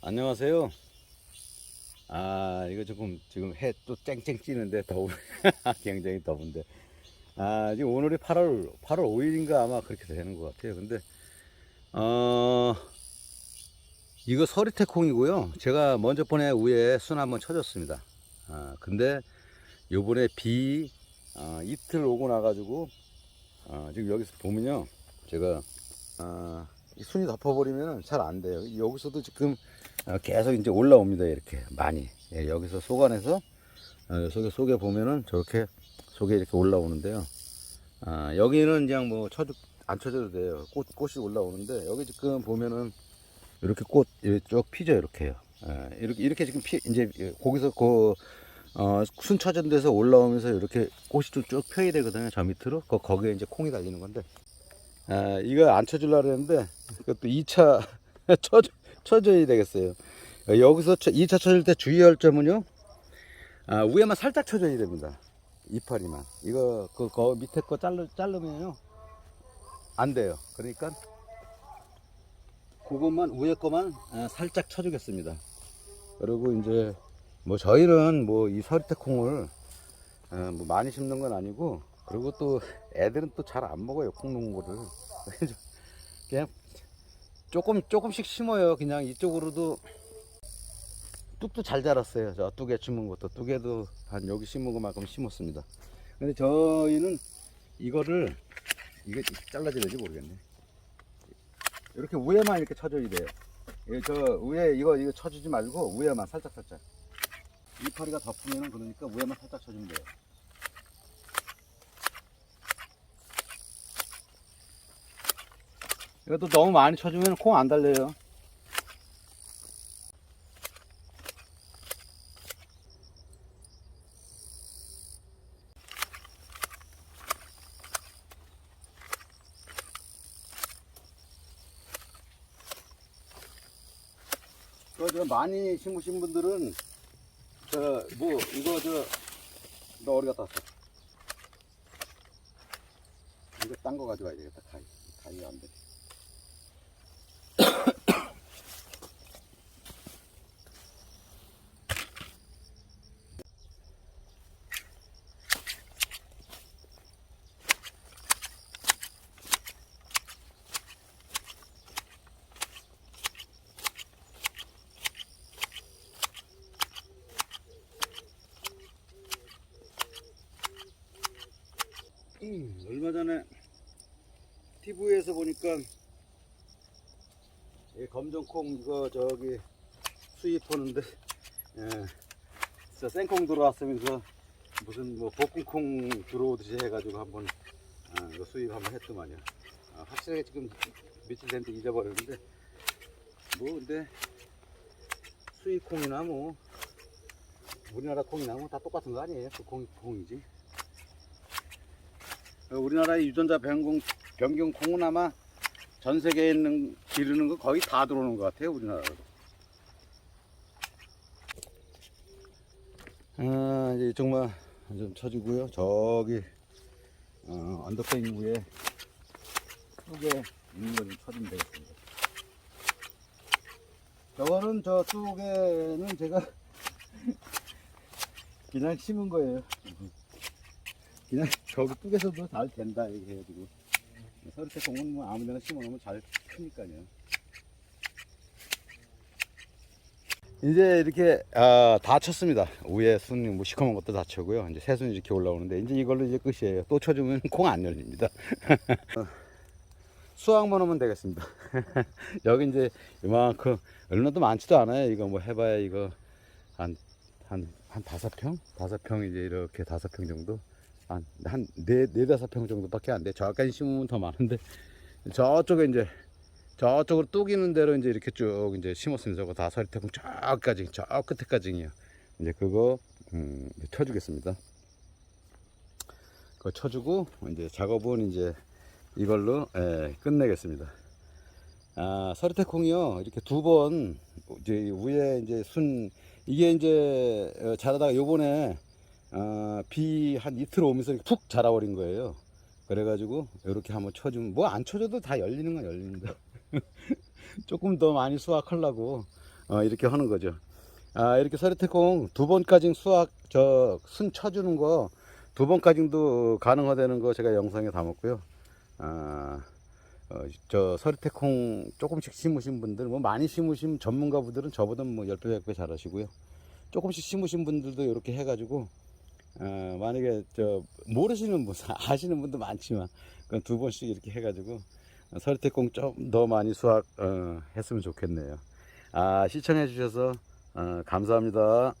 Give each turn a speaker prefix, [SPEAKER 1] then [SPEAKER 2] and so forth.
[SPEAKER 1] 안녕하세요. 아, 이거 조금 지금 해 또 쨍쨍 찌는데 더우 굉장히 더운데. 아, 지금 오늘이 8월 8월 5일인가 아마 그렇게 되는 것 같아요. 근데 어 이거 서리태콩이고요. 제가 먼저 번에 위에 순 한번 쳐줬습니다. 아, 근데 요번에 비 어, 이틀 오고 나가지고 어, 지금 여기서 보면요. 제가 아, 이 순이 덮어버리면 잘 안 돼요. 여기서도 지금 어, 계속 이제 올라옵니다. 이렇게 많이. 예, 여기서 속 안에서 어, 속에 속에 보면은 저렇게 속에 이렇게 올라오는데요. 아, 여기는 그냥 뭐 쳐도 안 쳐줘도 돼요. 꽃 꽃이 올라오는데 여기 지금 보면은 이렇게 꽃 쭉 피죠 이렇게요. 예, 이렇게 이렇게 지금 피 이제 거기서 그 어, 순 쳐진 데서 올라오면서 이렇게 꽃이 좀쭉 펴야 되거든요. 저 밑으로 거 거기에 이제 콩이 달리는 건데. 아, 이거 안 쳐주려고 했는데 그것도 2차 쳐 쳐줘야 되겠어요. 어, 여기서 2차 쳐줄 때 주의할 점은요. 아, 위에만 살짝 쳐줘야 됩니다. 이파리만. 이거 그, 거 밑에 거 자르 자르면요 안 돼요. 그러니까 그것만 위에 거만 아, 살짝 쳐주겠습니다. 그리고 이제 뭐 저희는 뭐 이 서리태콩을 어, 뭐 많이 심는 건 아니고 그리고 또 애들은 또 잘 안 먹어요 콩 그래서 그냥 조금 조금씩 심어요. 그냥 이쪽으로도 뚝도 잘 자랐어요. 저두개 심은 것도. 두 개도 한 여기 심은 것만큼 심었습니다. 근데 저희는 이거를 이게 잘라질지 모르겠네. 이렇게 위에만 이렇게 쳐줘야 돼요. 예, 저 위에 이거 이거 쳐주지 말고 위에만 살짝 살짝. 이파리가 덮으면 그러니까 위에만 살짝 쳐주면 돼요 이것도 너무 많이 쳐주면 콩 안 달려요 저, 저 많이 심으신 분들은 저 뭐 이거 저너 어디 갔다 왔어? 이거 딴 거 가져와야 되겠다 가위 가위가 안 돼. 음, 얼마 전에 TV에서 보니까 이 검정콩 이거 저기 수입하는데 예, 진짜 생콩 들어왔으면서 무슨 뭐 볶음콩 들어오듯이 해가지고 한번 아, 수입 한번 했더만요. 아, 확실하게 지금 며칠 됐는데 잊어버렸는데 뭐 근데 수입 콩이나 뭐 우리나라 콩이나 뭐 다 똑같은 거 아니에요? 그 콩이 콩이지. 어, 우리나라의 유전자 변경, 변경 콩은 아마 전 세계에 있는 기르는 거 거의 다 들어오는 것 같아요 우리나라로. 아 이제 정말 좀 쳐주고요. 저기 어, 언더팽 위에 쪽에 있는 거 좀 쳐주면 되겠습니다. 저거는 저 쪽에는 제가 그냥 심은 거예요. 그냥 저기 뚝에서도 잘 된다 이렇게 해가지고. 서리태 콩은 뭐 아무데나 심어놓으면 잘 크니까요. 이제 이렇게 아, 다 쳤습니다. 위에 순 뭐 시커먼 것도 다 쳤고요. 이제 새순 이렇게 올라오는데 이제 이걸로 이제 끝이에요. 또 쳐주면 콩 안 열립니다. 어, 수확만 하면 되겠습니다. 여기 이제 이만큼 얼마도 많지도 않아요. 이거 뭐 해봐야 이거 한 한 한 다섯 평? 다섯 평 이제 이렇게 다섯 평 정도 한, 한, 네, 네, 다섯 평 정도밖에 안 돼. 저까지 심으면 더 많은데, 저쪽에 이제, 저쪽으로 뚝 있는 대로 이제 이렇게 쭉 이제 심었습니다. 저거 다 서리태풍 저까지, 저 끝에까지요. 이제 그거, 음, 쳐주겠습니다. 그거 쳐주고, 이제 작업은 이제 이걸로, 예, 끝내겠습니다. 아, 서리태콩이요. 이렇게 두 번, 이제 위에 이제 순, 이게 이제 어, 자라다가 요번에 아, 비 한 이틀 오면서 푹 자라버린 거예요. 그래가지고 이렇게 한번 쳐주면 뭐 안 쳐줘도 다 열리는 건 열립니다. 조금 더 많이 수확하려고 어, 이렇게 하는 거죠. 아, 이렇게 서리태콩 두 번까지 수확, 저, 순 쳐주는 거, 두 번까지도 가능하다는 거 제가 영상에 담았고요. 아, 어, 저 서리태콩 조금씩 심으신 분들, 뭐 많이 심으신 전문가분들은 저보다 뭐 10배, 100배 잘하시고요. 조금씩 심으신 분들도 이렇게 해가지고, 어, 만약에 저 모르시는 분, 아시는 분도 많지만, 그건 두 번씩 이렇게 해가지고, 서리태콩 좀 더 많이 수확, 어, 했으면 좋겠네요. 아, 시청해 주셔서, 어, 감사합니다.